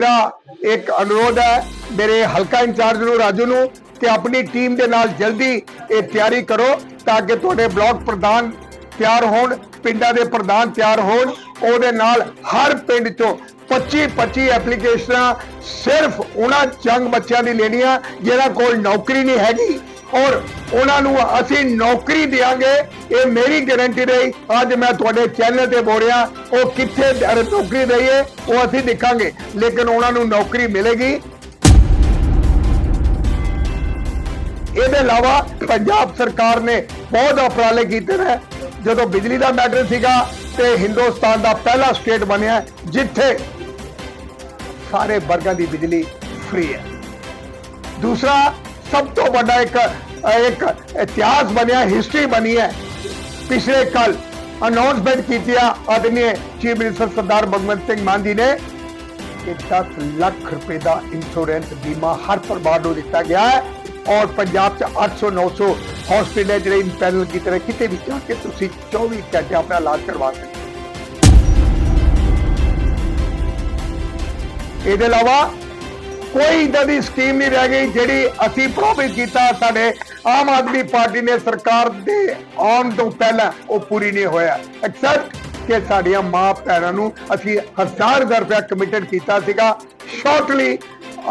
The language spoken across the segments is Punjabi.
ਮੇਰਾ ਇੱਕ ਅਨੁਰੋਧ ਹੈ, ਮੇਰੇ ਹਲਕਾ ਇੰਚਾਰਜ ਨੂੰ, ਰਾਜੂ ਨੂੰ ਕਿ ਆਪਣੀ ਟੀਮ ਦੇ ਨਾਲ ਜਲਦੀ ਇਹ ਤਿਆਰੀ ਕਰੋ ਤਾਂ ਕਿ ਤੁਹਾਡੇ ਬਲਾਕ ਪ੍ਰਧਾਨ ਤਿਆਰ ਹੋਣ, ਪਿੰਡਾਂ ਦੇ ਪ੍ਰਧਾਨ ਤਿਆਰ ਹੋਣ, ਉਹਦੇ ਨਾਲ ਹਰ ਪਿੰਡ ਚੋਂ 25 25 ਐਪਲੀਕੇਸ਼ਨਾਂ ਸਿਰਫ ਉਹਨਾਂ ਜੰਗ ਬੱਚਿਆਂ ਦੀ ਲੈਣੀਆਂ, ਜਿਹਨਾਂ ਕੋਲ ਨੌਕਰੀ ਨਹੀਂ ਹੈਗੀ। ਔਰ ਉਹਨਾਂ ਨੂੰ ਅਸੀਂ ਨੌਕਰੀ ਦੇਾਂਗੇ ਇਹ ਮੇਰੀ ਗਾਰੰਟੀ ਰਹੀ। ਅੱਜ ਮੈਂ ਤੁਹਾਡੇ ਚੈਨਲ ਤੇ ਬੋਲ ਰਿਹਾ ਉਹ ਕਿੱਥੇ ਨੌਕਰੀ ਦਈਏ ਉਹ ਅਸੀਂ ਦੇਖਾਂਗੇ। ਲੇਕਿਨ ਉਹਨਾਂ ਨੂੰ ਨੌਕਰੀ ਮਿਲੇਗੀ। ਇਹਦੇ ਇਲਾਵਾ ਪੰਜਾਬ ਸਰਕਾਰ ਨੇ ਬਹੁਤ ਉਪਰਾਲੇ ਕੀਤੇ ਨੇ। ਜਦੋਂ ਬਿਜਲੀ ਦਾ ਮੈਟਰ ਸੀਗਾ ਤੇ ਹਿੰਦੁਸਤਾਨ ਦਾ ਪਹਿਲਾ ਸਟੇਟ ਬਣਿਆ, ਜਿੱਥੇ ਸਾਰੇ ਵਰਗਾਂ ਦੀ ਬਿਜਲੀ ਫ੍ਰੀ ਹੈ। ਦੂਸਰਾ ਸਭ ਤੋਂ ਵੱਡਾ ਇੱਕ ਇੱਕ ਇਤਿਹਾਸ ਬਣਿਆ ਹਿਸਟਰੀ ਬਣੀ ਹੈ ਪਿਛਲੇ ਕੱਲ ਅਨਾਉਂਸਮੈਂਟ ਕੀਤੀ ਆ ਆਦਰਨੀय ਚੀਫ ਮਿਨਿਸਟਰ ਸਰਦਾਰ ਭਗਵੰਤ ਸਿੰਘ ਮਾਨ ਜੀ ਨੇ ਕਿ 10 ਲੱਖ ਰੁਪਏ ਦਾ ਇੰਸ਼ੋਰੈਂਸ ਬੀਮਾ ਹਰ ਪਰਿਵਾਰ ਨੂੰ ਦਿੱਤਾ ਗਿਆ ਹੈ ਔਰ ਪੰਜਾਬ ਚ 800 900 ਹਸਪੀਟਲ ਜਿਹੜੇ ਪੈਨਲ ਕੀ ਤਰ੍ਹਾਂ ਕਿਤੇ ਵੀ ਜਾ ਕੇ ਤੁਸੀਂ 24 ਘੰਟੇ ਆਪਣਾ ਇਲਾਜ ਕਰਵਾ ਸਕਦੇ ਹੋ। ਇਹਦੇ ਇਲਾਵਾ ਕੋਈ ਇਦਾਂ ਦੀ ਸਕੀਮ ਨਹੀਂ ਰਹਿ ਗਈ ਜਿਹੜੀ ਅਸੀਂ ਪ੍ਰੋਮਿਸ ਕੀਤਾ ਸਾਡੇ ਆਮ ਆਦਮੀ ਪਾਰਟੀ ਨੇ ਸਰਕਾਰ ਦੇ ਆਉਣ ਤੋਂ ਪਹਿਲਾਂ ਉਹ ਪੂਰੀ ਨਹੀਂ ਹੋਇਆ। ਐਕਸੈਪਟ ਕਿ ਸਾਡੀਆਂ ਮਾਂ ਭੈਣਾਂ ਨੂੰ ਅਸੀਂ ਹਜ਼ਾਰ ਹਜ਼ਾਰ ਰੁਪਇਆ ਕਮਿਟਡ ਕੀਤਾ ਸੀਗਾ। ਸ਼ਾਰਟਲੀ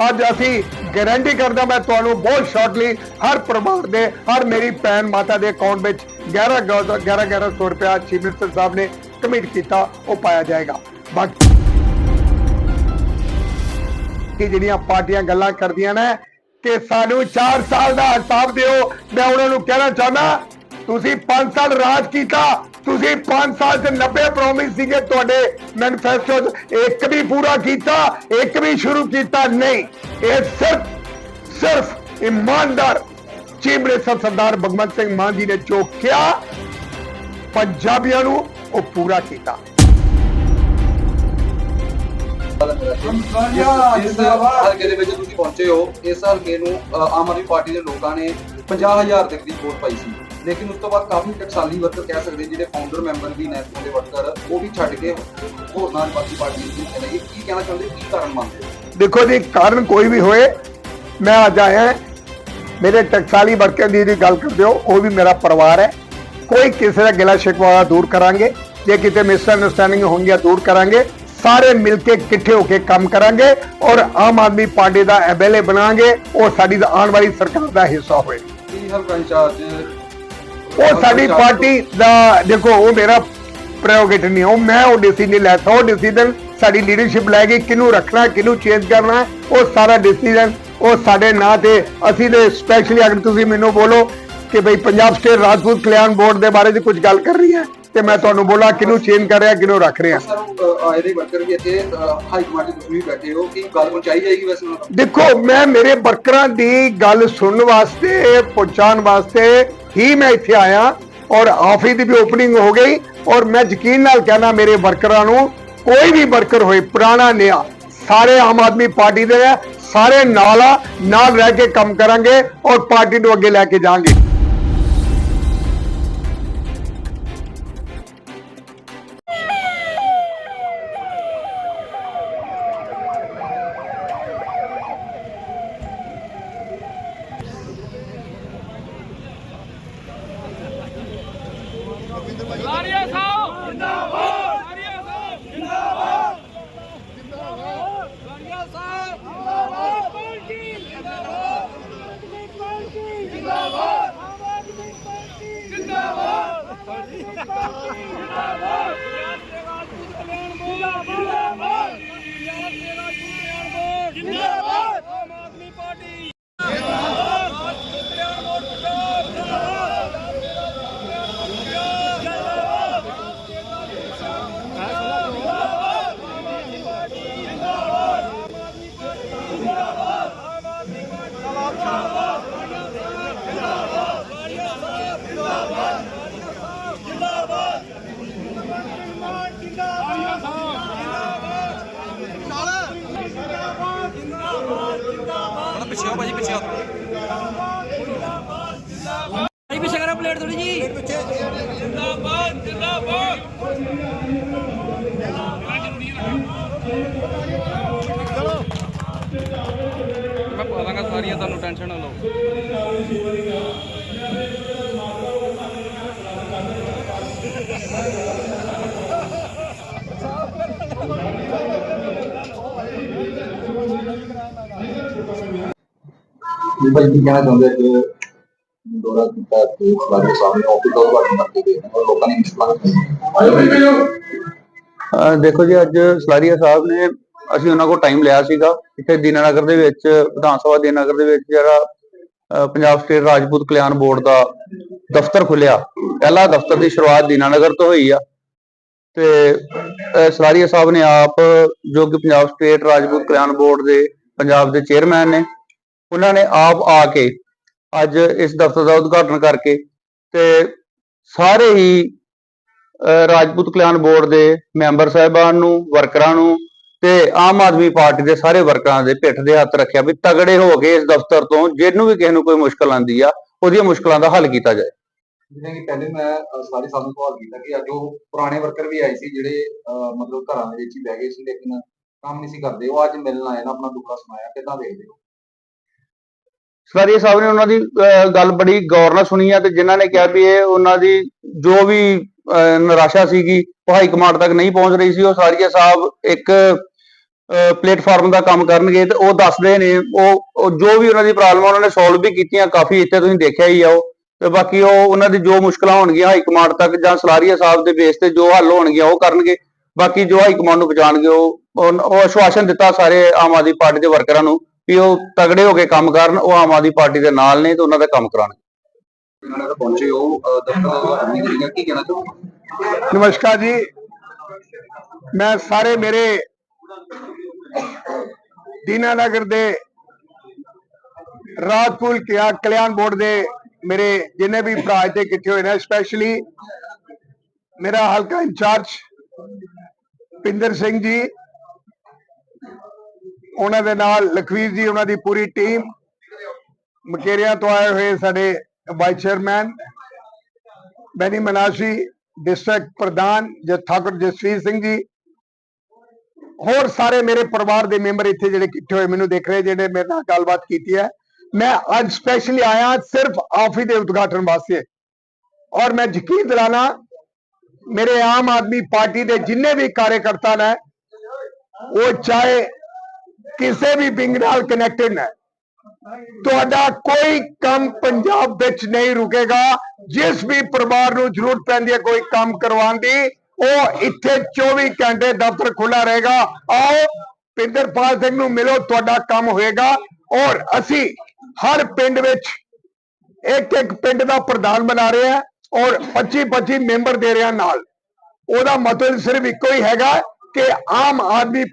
ਅੱਜ ਅਸੀਂ ਗਾਰੰਟੀ ਕਰਦਾ ਮੈਂ ਤੁਹਾਨੂੰ ਬਹੁਤ ਸ਼ਾਰਟਲੀ ਹਰ ਪਰਿਵਾਰ ਦੇ, ਹਰ ਮੇਰੀ ਭੈਣ ਮਾਤਾ ਦੇ ਅਕਾਊਂਟ ਵਿੱਚ 11 11 1100 ਰੁਪਇਆ ਚੀਫ ਮਿਨਿਸਟਰ ਸਾਹਿਬ ਨੇ ਕਮਿਟ ਕੀਤਾ, ਉਹ ਪਾਇਆ ਜਾਏਗਾ। ਬਾਕੀ ਕਿ ਜਿਹੜੀਆਂ ਪਾਰਟੀਆਂ ਗੱਲਾਂ ਕਰਦੀਆਂ ਨੇ ਕਿ ਸਾਨੂੰ 4 ਸਾਲ ਦਾ ਹਿਸਾਬ ਦਿਓ। ਮੈਂ ਉਹਨਾਂ ਨੂੰ ਕਹਿਣਾ ਚਾਹੁੰਦਾ, ਤੁਸੀਂ 5 ਸਾਲ ਰਾਜ ਕੀਤਾ, ਤੁਸੀਂ 5 ਸਾਲ ਚ 90 ਪ੍ਰੋਮਿਸ ਸੀਗੇ ਤੁਹਾਡੇ ਮੈਨੀਫੈਸਟੋ 'ਚ। ਇੱਕ ਵੀ ਪੂਰਾ ਕੀਤਾ, ਇੱਕ ਵੀ ਸ਼ੁਰੂ ਕੀਤਾ ਨਹੀਂ। ਇਹ ਸਿਰਫ ਸਿਰਫ ਇਮਾਨਦਾਰ ਚੀਫ ਮਿਨਿਸਟਰ ਸਰਦਾਰ ਭਗਵੰਤ ਸਿੰਘ ਮਾਨ ਜੀ ਨੇ ਜੋ ਕਿਹਾ, ਪੰਜਾਬੀਆਂ ਨੂੰ ਉਹ ਪੂਰਾ ਕੀਤਾ। ਇਸ ਹਲਕੇ ਦੇ ਵਿੱਚ ਤੁਸੀਂ ਪਹੁੰਚੇ ਹੋ। ਇਸ ਹਲਕੇ ਨੂੰ ਆਮ ਆਦਮੀ ਪਾਰਟੀ ਦੇ ਲੋਕਾਂ ਨੇ 50000 ਦੇ ਕਰੀਬ ਵੋਟ ਪਾਈ ਸੀ। ਲੇਕਿਨ ਉਸ ਤੋਂ ਬਾਅਦ ਕਾਫੀ ਟਕਸਾਲੀ ਵਰਕਰ ਕਹਿ ਸਕਦੇ ਜਿਹੜੇ ਫਾਊਂਡਰ ਮੈਂਬਰ ਵੀ ਨੇ ਦੇ ਵਰਕਰ ਉਹ ਵੀ ਛੱਡ ਕੇ ਹੋਰ ਨਾਲ ਬਾਕੀ ਪਾਰਟੀ ਨੂੰ ਚਲੇ ਗਏ। ਕੀ ਕਹਿਣਾ ਚਾਹੁੰਦੇ? ਕੀ ਕਾਰਨ ਮੰਨਦੇ ਦੇਖੋ ਜੀ ਕਾਰਨ ਕੋਈ ਵੀ ਹੋਏ ਮੈਂ ਅੱਜ ਆਇਆ। ਮੇਰੇ ਟਕਸਾਲੀ ਵਰਕਰ ਦੀ ਜਿਹੜੀ ਗੱਲ ਕਰਦੇ ਹੋ ਉਹ ਵੀ ਮੇਰਾ ਪਰਿਵਾਰ ਹੈ। ਕੋਈ ਕਿਸੇ ਦਾ ਗਿਲਾ ਸ਼ਿਕਵਾ ਦੂਰ ਕਰਾਂਗੇ। ਜੇ ਕਿਤੇ ਮਿਸ ਅੰਡਰਸਟੈਂਡਿੰਗ ਹੋਣਗੀਆਂ ਦੂਰ ਕਰਾਂਗੇ। ਸਾਰੇ ਮਿਲ ਕੇ ਇਕੱਠੇ ਹੋ ਕੇ ਕੰਮ ਕਰਾਂਗੇ ਔਰ ਆਮ ਆਦਮੀ ਪਾਰਟੀ ਦਾ ਐਮਐਲਏ ਬਣਾਵਾਂਗੇ ਉਹ ਸਾਡੀ ਆਉਣ ਵਾਲੀ ਸਰਕਾਰ ਦਾ ਹਿੱਸਾ ਕੀ ਹਲਕਾ ਇੰਚਾਰਜ ਉਹ ਸਾਡੀ ਪਾਰਟੀ ਦਾ ਦੇਖੋ ਉਹ ਮੇਰਾ ਪ੍ਰੈਰੋਗੇਟਿਵ ਨਹੀਂ ਉਹ ਮੈਂ ਉਹ ਡਿਸੀਜਨ ਨਹੀਂ ਲੈ ਸਕਦਾ ਉਹ ਡਿਸੀਜਨ ਸਾਡੀ ਲੀਡਰਸ਼ਿਪ ਲੈ ਗਈ ਕਿਹਨੂੰ ਰੱਖਣਾ ਕਿਹਨੂੰ ਚੇਂਜ ਕਰਨਾ ਉਹ ਸਾਰਾ ਡਿਸੀਜਨ ਉਹ ਸਾਡੇ ਨਾਂ ਤੇ ਅਸੀਂ ਤੇ ਸਪੈਸ਼ਲੀ ਅਗਰ ਤੁਸੀਂ ਮੈਨੂੰ ਬੋਲੋ ਕਿ ਭਈ ਪੰਜਾਬ ਸਟੇਟ ਰਾਜਪੂਤ ਕਲਿਆਣ ਬੋਰਡ ਦੇ ਬਾਰੇ 'ਚ ਕੁਝ ਗੱਲ ਕਰ ਰਹੀ ਹੈ ਤੇ ਮੈਂ ਤੁਹਾਨੂੰ ਬੋਲਾਂ ਕਿਹਨੂੰ ਚੇਂਜ ਕਰ ਰਿਹਾ ਕਿਹਨੂੰ ਰੱਖ ਰਿਹਾ ਸਰ ਆਏ ਦੇ ਵਰਕਰ ਵੀ ਇੱਥੇ ਹਾਈ ਕਮਾਂਡ ਦੇ ਤੁਸੀਂ ਵੀ ਬੈਠੇ ਹੋ ਕੀ ਗੱਲ ਪਹੁੰਚਾਈ ਜਾਏਗੀ ਵੈਸੇ ਉਹਨਾਂ ਤੱਕ? ਦੇਖੋ ਮੈਂ ਮੇਰੇ ਵਰਕਰਾਂ ਦੀ ਗੱਲ ਸੁਣਨ ਵਾਸਤੇ ਪਹੁੰਚਾਉਣ ਵਾਸਤੇ ਹੀ ਮੈਂ ਇੱਥੇ ਆਇਆ ਔਰ ਆਫਿਸ ਦੀ ਵੀ ਓਪਨਿੰਗ ਹੋ ਗਈ ਔਰ ਮੈਂ ਯਕੀਨ ਨਾਲ ਕਹਿਣਾ ਮੇਰੇ ਵਰਕਰਾਂ ਨੂੰ ਕੋਈ ਵੀ ਵਰਕਰ ਹੋਏ ਪੁਰਾਣਾ ਨਿਆ ਸਾਰੇ ਆਮ ਆਦਮੀ ਪਾਰਟੀ ਦੇ ਸਾਰੇ ਨਾਲ ਆ ਨਾਲ ਰਹਿ ਕੇ ਕੰਮ ਕਰਾਂਗੇ ਔਰ ਪਾਰਟੀ ਨੂੰ ਅੱਗੇ ਲੈ ਕੇ ਜਾਵਾਂਗੇ ਜਿੰਦਾਬਾਦ ਆਮ ਆਦਮੀ ਪਾਰਟੀ ਜਿੰਦਾਬਾਦ ਰਾਜਪੂਤ ਕਲਿਆਣ ਬੋਰਡ ਪੰਜਾਬ ਜਿੰਦਾਬਾਦ ਪਿੱਛੇ ਹੋ ਭਾਜੀ ਪਿੱਛੇ ਭਾਈ ਪਿੱਛੇ ਕਰੋ ਪਲੇਟ ਥੋੜੀ ਜੀ ਜਿੰਦਾਬਾਦ ਜਿੰਦਾਬਾਦ ਰਹੀ ਹੈ ਤੁਹਾਨੂੰ ਟੈਨਸ਼ਨ ਨਾ ਲਓ। ਜੀ ਭਾਈ ਕੀ ਕਹਿਣਾ ਚਾਹੁੰਦੇ ਕਿ ਦੌਰਾ ਕੀਤਾ ਤੇ ਸਾਡੇ ਸਾਹਮਣੇ ਆਫਿਸ ਦਾ ਉਦਘਾਟਨ ਕਰਕੇ ਗਏ ਨੇ ਔਰ ਲੋਕਾਂ ਨੇ ਮੁਸ਼ਕਲਾਂ ਅਹ ਦੇਖੋ ਜੀ ਅੱਜ ਸਲਾਰੀਆ ਸਾਹਿਬ ਨੇ ਅਸੀਂ ਉਹਨਾਂ ਕੋਲ ਟਾਈਮ ਲਿਆ ਸੀਗਾ। ਇੱਥੇ ਦੀਨਾਨਗਰ ਦੇ ਵਿੱਚ, ਵਿਧਾਨ ਸਭਾ ਦੀਨਾਨਗਰ ਦੇ ਵਿੱਚ ਜਿਹੜਾ ਪੰਜਾਬ ਸਟੇਟ ਰਾਜਪੂਤ ਕਲਿਆਣ ਬੋਰਡ ਦਾ ਦਫ਼ਤਰ ਖੁੱਲਿਆ ਪਹਿਲਾ ਦਫ਼ਤਰ ਦੀ ਸ਼ੁਰੂਆਤ ਦੀਨਾਨਗਰ ਤੋਂ ਹੋਈ ਆ। ਤੇ ਸਲਾਰੀਆ ਸਾਹਿਬ ਨੇ ਆਪ, ਜੋ ਕਿ ਪੰਜਾਬ ਸਟੇਟ ਰਾਜਪੂਤ ਕਲਿਆਣ ਬੋਰਡ ਦੇ, ਪੰਜਾਬ ਦੇ ਚੇਅਰਮੈਨ ਨੇ, ਉਹਨਾਂ ਨੇ ਆਪ ਆ ਕੇ ਅੱਜ ਇਸ ਦਫ਼ਤਰ ਦਾ ਉਦਘਾਟਨ ਕਰਕੇ ਤੇ ਸਾਰੇ ਹੀ ਰਾਜਪੂਤ ਕਲਿਆਣ ਬੋਰਡ ਦੇ ਮੈਂਬਰ ਸਾਹਿਬਾਨ ਨੂੰ, ਵਰਕਰਾਂ ਨੂੰ ਤੇ ਆਮ ਆਦਮੀ ਪਾਰਟੀ ਦੇ ਸਾਰੇ ਵਰਕਰਾਂ ਦੇ ਪਿੱਠ ਦੇ ਹੱਥ ਰੱਖਿਆ ਵੀ ਤਗੜੇ ਹੋ ਕੇ ਇਸ ਦਫ਼ਤਰ ਤੋਂ ਜਿਹਨੂੰ ਵੀ ਕਿਸੇ ਨੂੰ ਕੋਈ ਮੁਸ਼ਕਲ ਆਂਦੀ ਆ, ਉਹਦੀਆਂ ਮੁਸ਼ਕਲਾਂ ਦਾ ਹੱਲ ਕੀਤਾ ਜਾਏ। ਜਿਵੇਂ ਕਿ ਪਹਿਲੇ ਮੈਂ ਸਾਰੇ ਸਾਰੇ ਸਾਨੂੰ ਸਵਾਲ ਕੀਤਾ ਕਿ ਅੱਜ ਉਹ ਪੁਰਾਣੇ ਵਰਕਰ ਵੀ ਆਏ ਸੀ ਜਿਹੜੇ ਮਤਲਬ ਘਰਾਂ ਦੇ ਵਿੱਚ ਹੀ ਬਹਿ ਗਏ ਸੀ ਲੇਕਿਨ ਕੰਮ ਨਹੀਂ ਸੀ ਕਰਦੇ, ਉਹ ਅੱਜ ਮਿਲਣ ਆਏ ਨਾ, ਆਪਣਾ ਦੁੱਖਾ ਸੁਣਾਇਆ, ਕਿੱਦਾਂ ਦੇਖਦੇ ਹੋ? ਸਲਾਰੀਆ ਸਾਹਿਬ ਨੇ ਉਹਨਾਂ ਦੀ ਗੱਲ ਬੜੀ ਗੌਰ ਨਾਲ ਸੁਣੀ ਆ ਤੇ ਜਿਨ੍ਹਾਂ ਨੇ ਕਿਹਾ ਵੀ ਇਹ ਉਹਨਾਂ ਦੀ ਜੋ ਵੀ ਨਿਰਾਸ਼ਾ ਸੀਗੀ, ਉਹ ਹਾਈ ਕਮਾਂਡ ਤੱਕ ਨਹੀਂ ਪਹੁੰਚ ਰਹੀ ਸੀ। ਉਹ ਸਲਾਰੀਆ ਸਾਹਿਬ ਇੱਕ ਪਲੇਟਫਾਰਮ ਦਾ ਕੰਮ ਕਰਨਗੇ ਤੇ ਉਹ ਦੱਸਦੇ ਨੇ, ਉਹ ਜੋ ਵੀ ਉਹਨਾਂ ਦੀ ਪ੍ਰੋਬਲਮ ਉਹਨਾਂ ਨੇ ਸੋਲਵ ਵੀ ਕੀਤੀਆਂ, ਕਾਫੀ ਇੱਥੇ ਤੁਸੀਂ ਦੇਖਿਆ ਹੀ ਆ ਉਹ। ਤੇ ਬਾਕੀ ਉਹ, ਉਹਨਾਂ ਦੀ ਜੋ ਮੁਸ਼ਕਲਾਂ ਹੋਣਗੀਆਂ ਹਾਈ ਕਮਾਂਡ ਤੱਕ ਜਾਂ ਸਲਾਰੀਆ ਸਾਹਿਬ ਦੇ ਬੇਸ ਤੇ ਜੋ ਹੱਲ ਹੋਣਗੀਆਂ, ਉਹ ਕਰਨਗੇ। ਬਾਕੀ ਜੋ ਹਾਈ ਕਮਾਂਡ ਨੂੰ ਪਹੁੰਚਾਣਗੇ ਉਹ ਉਹ ਆਸ਼ਵਾਸਨ ਦਿੱਤਾ ਸਾਰੇ ਆਮ ਆਦਮੀ ਪਾਰਟੀ ਦੇ ਵਰਕਰਾਂ ਨੂੰ। ਵੀ ਉਹ ਤਗੜੇ ਹੋ ਕੇ ਕੰਮ ਕਰਨ ਉਹ ਆਮ ਆਦਮੀ ਪਾਰਟੀ ਦੇ ਨਾਲ ਨੇ ਤੇ ਉਹਨਾਂ ਦਾ ਕੰਮ ਕਰਾਉਣਗੇ। ਪਹੁੰਚੇ ਉਹ ਦਫ਼ਤਰ ਦਾ ਕੀ ਕਹਿਣਾ ਨਮਸਕਾਰ ਜੀ। ਮੈਂ ਸਾਰੇ ਮੇਰੇ ਦੀਨਾਨਗਰ ਦੇ ਰਾਜਪੁਰ ਕਿਆ ਕਲਿਆਣ ਬੋਰਡ ਦੇ ਮੇਰੇ ਜਿੰਨੇ ਵੀ ਭਰਾ ਇੱਥੇ ਇਕੱਠੇ ਹੋਏ ਨੇ ਸਪੈਸ਼ਲੀ ਮੇਰਾ ਹਲਕਾ ਇੰਚਾਰਜ ਪਿੰਦਰ ਸਿੰਘ ਜੀ ਉਹਨਾਂ ਦੇ ਨਾਲ ਲਖਵੀਰ ਜੀ, ਉਹਨਾਂ ਦੀ ਪੂਰੀ ਟੀਮ ਮਕੇਰੀਆਂ ਤੋਂ ਆਏ ਹੋਏ ਸਾਡੇ ਵਾਈਸ ਚੇਅਰਮੈਨ ਬੈਨੀ ਮਨਾਸ਼ੀ ਡਿਸਟ੍ਰਿਕਟ ਪ੍ਰਧਾਨ ਜਥ ਠਾਕੁਰ ਜਸਵੀਰ ਸਿੰਘ ਜੀ, ਹੋਰ ਸਾਰੇ ਮੇਰੇ ਪਰਿਵਾਰ ਦੇ ਮੈਂਬਰ ਇੱਥੇ ਜਿਹੜੇ ਇਕੱਠੇ ਹੋਏ ਮੈਨੂੰ ਦੇਖ ਰਹੇ, ਜਿਹੜੇ ਮੇਰੇ ਨਾਲ ਗੱਲਬਾਤ ਕੀਤੀ ਹੈ। ਮੈਂ ਅੱਜ ਸਪੈਸ਼ਲੀ ਆਇਆ ਸਿਰਫ ਆਫੀ ਦੇ ਉਦਘਾਟਨ ਵਾਸਤੇ ਔਰ ਮੈਂ ਯਕੀਨ ਦਿਲਾਣਾ ਮੇਰੇ ਆਮ ਆਦਮੀ ਪਾਰਟੀ ਦੇ ਜਿੰਨੇ ਵੀ ਕਾਰਜਕਰਤਾ ਨੇ, ਉਹ ਚਾਹੇ ਕਿਸੇ ਵੀ ਵਿੰਗ ਨਾਲ ਕਨੈਕਟਡ ਨਾ ਤੁਹਾਡਾ ਕੋਈ ਕੰਮ ਪੰਜਾਬ ਵਿੱਚ ਨਹੀਂ ਰੁਕੇਗਾ। ਜਿਸ ਵੀ ਪਰਿਵਾਰ ਨੂੰ ਜ਼ਰੂਰਤ ਪੈਂਦੀ ਹੈ ਕੋਈ ਕੰਮ ਕਰਵਾਉਣ ਦੀ, ਉਹ ਇੱਥੇ 24 ਘੰਟੇ ਦਫ਼ਤਰ ਖੁੱਲਾ ਰਹੇਗਾ। ਆਓ, ਪਿੰਦਰਪਾਲ ਸਿੰਘ ਨੂੰ ਮਿਲੋ, ਤੁਹਾਡਾ ਕੰਮ ਹੋਏਗਾ। ਔਰ ਅਸੀਂ ਹਰ ਪਿੰਡ ਵਿੱਚ ਇੱਕ ਇੱਕ ਪਿੰਡ ਦਾ ਪ੍ਰਧਾਨ ਬਣਾ ਰਹੇ ਹਾਂ ਔਰ 25 25 ਮੈਂਬਰ ਦੇ ਰਹੇ ਹਾਂ ਨਾਲ। ਉਹਦਾ ਮਤਲਬ ਸਿਰਫ ਇੱਕੋ ਹੀ ਹੈਗਾ ਕਿ ਆਮ ਆਦਮੀ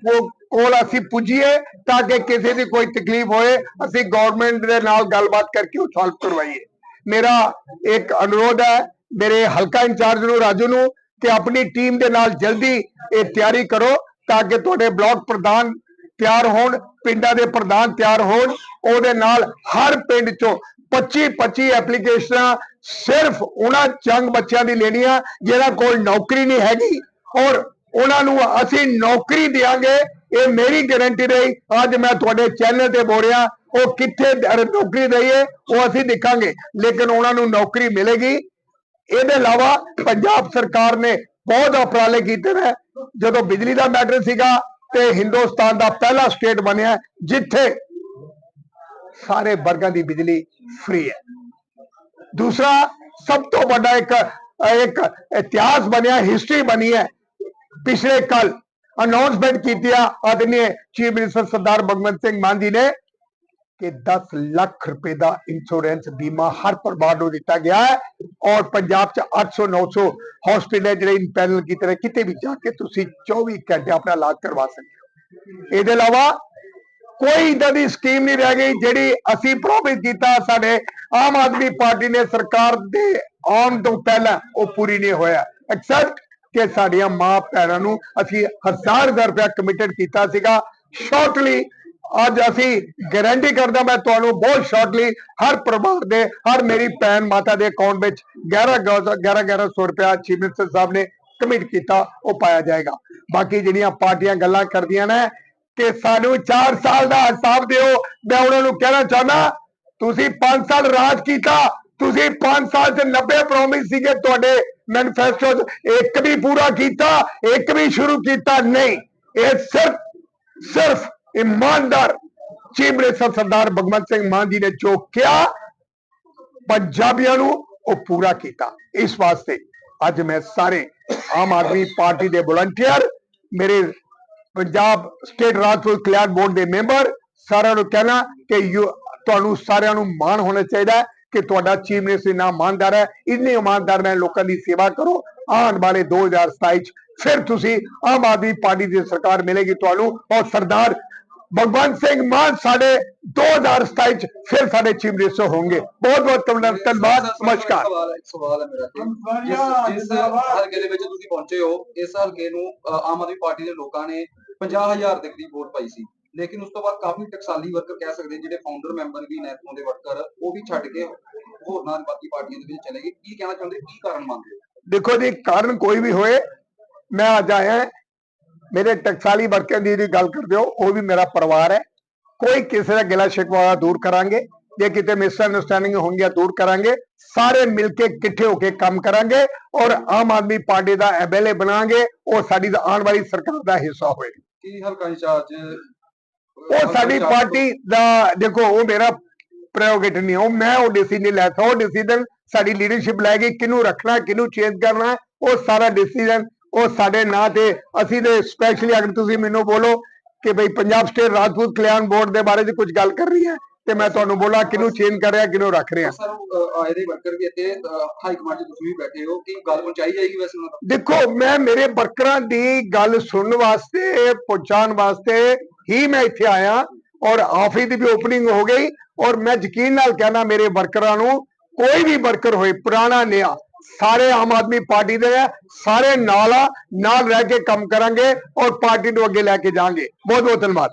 ਕੋਲ ਅਸੀਂ ਪੁੱਜੀਏ ਤਾਂ ਕਿ ਕਿਸੇ ਦੀ ਕੋਈ ਤਕਲੀਫ ਹੋਏ, ਅਸੀਂ ਗਵਰਨਮੈਂਟ ਦੇ ਨਾਲ ਗੱਲਬਾਤ ਕਰਕੇ ਉਹ ਸੋਲਵ ਕਰਵਾਈਏ। ਮੇਰਾ ਇੱਕ ਅਨੁਰੋਧ ਹੈ, ਮੇਰੇ ਹਲਕਾ ਇੰਚਾਰਜ ਨੂੰ, ਰਾਜੂ ਨੂੰ ਕਿ ਆਪਣੀ ਟੀਮ ਦੇ ਨਾਲ ਜਲਦੀ ਇਹ ਤਿਆਰੀ ਕਰੋ, ਤਾਂ ਕਿ ਤੁਹਾਡੇ ਬਲਾਕ ਪ੍ਰਧਾਨ ਤਿਆਰ ਹੋਣ, ਪਿੰਡਾਂ ਦੇ ਪ੍ਰਧਾਨ ਤਿਆਰ ਹੋਣ, ਉਹਦੇ ਨਾਲ ਹਰ ਪਿੰਡ ਚੋਂ 25 25 ਐਪਲੀਕੇਸ਼ਨਾਂ ਸਿਰਫ ਉਹਨਾਂ ਚੰਗ ਬੱਚਿਆਂ ਦੀ ਲੈਣੀਆਂ, ਜਿਹਨਾਂ ਕੋਲ ਨੌਕਰੀ ਨਹੀਂ ਹੈਗੀ, ਔਰ ਉਹਨਾਂ ਨੂੰ ਅਸੀਂ ਨੌਕਰੀ ਦੇਾਂਗੇ ਇਹ ਮੇਰੀ ਗਾਰੰਟੀ ਰਹੀ, ਅੱਜ ਮੈਂ ਤੁਹਾਡੇ ਚੈਨਲ ਤੇ ਬੋਲ ਰਿਹਾ ਉਹ ਕਿੱਥੇ ਨੌਕਰੀ ਦਈਏ ਉਹ ਅਸੀਂ ਦੇਖਾਂਗੇ। ਲੇਕਿਨ ਉਹਨਾਂ ਨੂੰ ਨੌਕਰੀ ਮਿਲੇਗੀ। ਇਹਦੇ ਇਲਾਵਾ ਪੰਜਾਬ ਸਰਕਾਰ ਨੇ ਬਹੁਤ ਉਪਰਾਲੇ ਕੀਤੇ ਨੇ। ਜਦੋਂ ਬਿਜਲੀ ਦਾ ਮੈਟਰ ਸੀਗਾ, ਤੇ ਹਿੰਦੁਸਤਾਨ ਦਾ ਪਹਿਲਾ ਸਟੇਟ ਬਣਿਆ, ਜਿੱਥੇ ਸਾਰੇ ਵਰਗਾਂ ਦੀ ਬਿਜਲੀ ਫ੍ਰੀ ਹੈ। ਦੂਸਰਾ, ਸਭ ਤੋਂ ਵੱਡਾ ਇੱਕ ਇੱਕ ਇਤਿਹਾਸ ਬਣਿਆ ਹਿਸਟਰੀ ਬਣੀ ਹੈ। ਪਿਛਲੇ ਕੱਲ ਅਨਾਉਂਸਮੈਂਟ ਕੀਤੀ ਆ ਆਦਰਨੀय ਚੀਫ ਮਿਨਿਸਟਰ ਸਰਦਾਰ ਭਗਵੰਤ ਸਿੰਘ ਮਾਨ ਜੀ ਨੇ ਕਿ 10 ਲੱਖ ਰੁਪਏ ਦਾ ਇੰਸ਼ੋਰੈਂਸ ਬੀਮਾ ਹਰ ਪਰਿਵਾਰ ਨੂੰ ਦਿੱਤਾ ਗਿਆ ਹੈ ਔਰ ਪੰਜਾਬ ਚ 800 900 ਹਸਪੀਟਲ ਜਿਹੜੇ ਇੰਪੈਨਲ ਕੀਤੇ ਨੇ, ਕਿਤੇ ਵੀ ਜਾ ਕੇ ਤੁਸੀਂ 24 ਘੰਟੇ ਆਪਣਾ ਇਲਾਜ ਕਰਵਾ ਸਕਦੇ ਹੋ। ਇਹਦੇ ਇਲਾਵਾ ਕੋਈ ਇਦਾਂ ਦੀ ਸਕੀਮ ਨਹੀਂ ਰਹਿ ਗਈ ਜਿਹੜੀ ਅਸੀਂ ਪ੍ਰੋਮਿਸ ਕੀਤਾ ਸਾਡੇ ਆਮ ਆਦਮੀ ਪਾਰਟੀ ਨੇ ਸਰਕਾਰ ਦੇ ਆਉਣ ਤੋਂ ਪਹਿਲਾਂ ਉਹ ਪੂਰੀ ਨਹੀਂ ਹੋਇਆ। ਐਕਸੈਪਟ ਕਿ ਸਾਡੀਆਂ ਮਾਂ ਭੈਣਾਂ ਨੂੰ ਅਸੀਂ ਹਜ਼ਾਰ ਹਜ਼ਾਰ ਰੁਪਇਆ ਕਮਿਟਡ ਕੀਤਾ ਸੀਗਾ। ਸ਼ਾਰਟਲੀ ਅੱਜ ਅਸੀਂ ਗਾਰੰਟੀ ਕਰਦਾ ਮੈਂ ਤੁਹਾਨੂੰ ਬਹੁਤ ਸ਼ਾਰਟਲੀ ਹਰ ਪਰਿਵਾਰ ਦੇ, ਹਰ ਮੇਰੀ ਭੈਣ ਮਾਤਾ ਦੇ ਅਕਾਊਂਟ ਵਿੱਚ 11 11 1100 ਰੁਪਇਆ ਚੀਫ ਮਿਨਿਸਟਰ ਸਾਹਿਬ ਨੇ ਕਮਿਟ ਕੀਤਾ, ਉਹ ਪਾਇਆ ਜਾਏਗਾ। ਬਾਕੀ ਜਿਹੜੀਆਂ ਪਾਰਟੀਆਂ ਗੱਲਾਂ ਕਰਦੀਆਂ ਨੇ, ਕਿ ਸਾਨੂੰ 4 ਸਾਲ ਦਾ ਹਿਸਾਬ ਦਿਓ। ਮੈਂ ਉਹਨਾਂ ਨੂੰ ਕਹਿਣਾ ਚਾਹੁੰਦਾ, ਤੁਸੀਂ 5 ਸਾਲ ਰਾਜ ਕੀਤਾ, ਤੁਸੀਂ 5 ਸਾਲ ਚ 90 ਪ੍ਰੋਮਿਸ ਸੀਗੇ ਤੁਹਾਡੇ। ਮੈਨੀਫੈਸਟੋ ਇੱਕ ਵੀ ਪੂਰਾ ਕੀਤਾ, ਇੱਕ ਵੀ ਸ਼ੁਰੂ ਕੀਤਾ ਨਹੀਂ। ਇਹ ਸਿਰਫ ਸਿਰਫ ਇਮਾਨਦਾਰ ਚੀਫ ਮਿਨਿਸਟਰ ਸਰਦਾਰ ਭਗਵੰਤ ਸਿੰਘ ਮਾਨ ਜੀ ਨੇ ਜੋ ਕਿਹਾ ਪੰਜਾਬੀਆਂ ਨੂੰ ਉਹ ਪੂਰਾ ਕੀਤਾ। ਇਸ ਵਾਸਤੇ ਅੱਜ ਮੈਂ ਸਾਰੇ ਆਮ ਆਦਮੀ ਪਾਰਟੀ ਦੇ ਵਲੰਟੀਅਰ, ਮੇਰੇ ਪੰਜਾਬ ਸਟੇਟ ਰਾਜਪੂਤ ਕਲਿਆਣ ਬੋਰਡ ਦੇ ਮੈਂਬਰ, ਸਾਰਿਆਂ ਨੂੰ ਕਹਿਣਾ ਕਿ ਤੁਹਾਨੂੰ ਸਾਰਿਆਂ ਨੂੰ ਮਾਣ ਹੋਣਾ ਚਾਹੀਦਾ ਕਿ ਤੁਹਾਡਾ ਚੀਫ ਮਿਨਿਸਟਰ ਇੰਨਾ ਇਮਾਨਦਾਰ ਹੈ ਇੰਨੇ ਇਮਾਨਦਾਰ ਨਾਲ ਲੋਕਾਂ ਦੀ ਸੇਵਾ ਕਰੋ ਆਉਣ ਵਾਲੇ 2027 ਚ ਫਿਰ ਤੁਸੀਂ ਆਮ ਆਦਮੀ ਪਾਰਟੀ ਦੀ ਸਰਕਾਰ ਮਿਲੇਗੀ ਤੁਹਾਨੂੰ। ਔਰ ਸਰਦਾਰ ਭਗਵੰਤ ਸਿੰਘ ਮਾਨ ਸਾਡੇ 2027 ਚ ਫਿਰ ਸਾਡੇ ਚੀਫ ਮਿਨਿਸਟਰ ਹੋਣਗੇ। ਬਹੁਤ ਬਹੁਤ ਧੰਨਵਾਦ ਨਮਸਕਾਰ। ਇੱਕ ਸਵਾਲ ਹੈ ਸਵਾਲ ਹੈ ਮੇਰਾ ਜਿਸ। ਹਲਕੇ ਦੇ ਵਿੱਚ ਤੁਸੀਂ ਪਹੁੰਚੇ ਹੋ ਇਸ ਹਲਕੇ ਨੂੰ ਆਮ ਆਦਮੀ ਪਾਰਟੀ ਦੇ ਲੋਕਾਂ ਨੇ 50000 ਦੇ ਕਰੀਬ ਵੋਟ ਪਾਈ ਸੀ। ਲੇਕਿਨ ਉਸ ਤੋਂ ਬਾਅਦ ਕਾਫੀ ਟਕਸਾਲੀ ਵਰਕਰ ਕਹਿ ਸਕਦੇ ਜਿਹੜੇ ਫਾਊਂਡਰ ਮੈਂਬਰ ਵੀ ਨੇ ਇੱਥੋਂ ਦੇ ਵਰਕਰ ਉਹ ਵੀ ਛੱਡ ਕੇ ਹੋਰਨਾਂ ਬਾਕੀ ਪਾਰਟੀਆਂ ਦੇ ਵਿੱਚ ਚਲੇ ਗਏ। ਕੀ ਕਹਿਣਾ ਚਾਹੁੰਦੇ? ਕੀ ਕਾਰਨ ਮੰਨਦੇ ਦੇਖੋ ਜੀ ਕਾਰਨ ਕੋਈ ਵੀ ਹੋਏ ਮੈਂ ਅੱਜ ਆਇਆ ਮੇਰੇ ਟਕਸਾਲੀ ਵਰਕਰਾਂ ਦੀ ਜਿਹੜੀ ਗੱਲ ਕਰਦੇ ਹੋ ਉਹ ਵੀ ਮੇਰਾ ਪਰਿਵਾਰ ਹੈ। ਕੋਈ ਕਿਸੇ ਦਾ ਗਿਲਾ ਸ਼ਿਕਵਾ ਦੂਰ ਕਰਾਂਗੇ। ਜੇ ਕਿਤੇ ਮਿਸ ਅੰਡਰਸਟੈਂਡਿੰਗ ਹੋਣਗੀਆਂ ਦੂਰ ਕਰਾਂਗੇ। ਸਾਰੇ ਮਿਲ ਕੇ ਇਕੱਠੇ ਹੋ ਕੇ ਕੰਮ ਕਰਾਂਗੇ ਔਰ ਆਮ ਆਦਮੀ ਪਾਰਟੀ ਦਾ ਐਮਐਲਏ ਬਣਾਵਾਂਗੇ ਉਹ ਸਾਡੀ ਆਉਣ ਵਾਲੀ ਸਰਕਾਰ ਦਾ ਹਿੱਸਾ ਹੋਵੇ ਕੀ ਹਲਕਾ ਇੰਚਾਰਜ ਉਹ ਸਾਡੀ ਪਾਰਟੀ ਦਾ ਦੇਖੋ ਉਹ ਮੇਰਾ ਪ੍ਰੈਰੋਗੇਟਿਵ ਨਹੀਂ ਉਹ ਮੈਂ ਉਹ ਡਿਸੀਜਨ ਲੈ ਤਾ ਉਹ ਡਿਸੀਜਨ ਸਾਡੀ ਲੀਡਰਸ਼ਿਪ ਲੈ ਗਈ ਕਿਹਨੂੰ ਰੱਖਣਾ ਕਿਹਨੂੰ ਚੇਂਜ ਕਰਨਾ ਉਹ ਸਾਰਾ ਡਿਸੀਜਨ ਉਹ ਸਾਡੇ ਨਾਂ ਤੇ ਅਸੀਂ ਤੇ ਸਪੈਸ਼ਲੀ ਅਗਰ ਤੁਸੀਂ ਮੈਨੂੰ ਬੋਲੋ ਕਿ ਭਈ ਪੰਜਾਬ ਸਟੇਟ ਰਾਜਪੂਤ ਕਲਿਆਣ ਬੋਰਡ ਦੇ ਬਾਰੇ 'ਚ ਕੁਝ ਗੱਲ ਕਰ ਰਹੀ ਹੈ ਤੇ ਮੈਂ ਤੁਹਾਨੂੰ ਬੋਲਾਂ ਕਿਹਨੂੰ ਚੇਂਜ ਕਰ ਰਿਹਾ ਕਿਹਨੂੰ ਰੱਖ ਰਿਹਾ। ਸਰ ਅ, ਆਏ ਦੇ ਵਰਕਰ ਵੀ ਇੱਥੇ ਹਾਈ ਕਮਾਂਡ 'ਚ ਤੁਸੀਂ ਵੀ ਬੈਠੇ ਹੋ ਕੀ ਗੱਲ ਪਹੁੰਚਾਈ ਜਾਏਗੀ ਵੈਸੇ ਉਹਨਾਂ ਤੱਕ ਦੇਖੋ ਮੈਂ ਮੇਰੇ ਵਰਕਰਾਂ ਦੀ ਗੱਲ ਸੁਣਨ ਵਾਸਤੇ ਪਹੁੰਚਾਉਣ ਵਾਸਤੇ ਹੀ ਮੈਂ ਇੱਥੇ ਆਇਆ ਔਰ ਆਫਿਸ ਦੀ ਵੀ ਓਪਨਿੰਗ ਹੋ ਗਈ ਔਰ ਮੈਂ ਯਕੀਨ ਨਾਲ ਕਹਿਣਾ ਮੇਰੇ ਵਰਕਰਾਂ ਨੂੰ, ਕੋਈ ਵੀ ਵਰਕਰ ਹੋਏ, ਪੁਰਾਣਾ, ਨਿਆ, ਸਾਰੇ ਆਮ ਆਦਮੀ ਪਾਰਟੀ ਦੇ ਹੈ ਸਾਰੇ ਨਾਲ ਆ, ਨਾਲ ਰਹਿ ਕੇ ਕੰਮ ਕਰਾਂਗੇ ਔਰ ਪਾਰਟੀ ਨੂੰ ਅੱਗੇ ਲੈ ਕੇ ਜਾਵਾਂਗੇ। ਬਹੁਤ ਬਹੁਤ ਧੰਨਵਾਦ।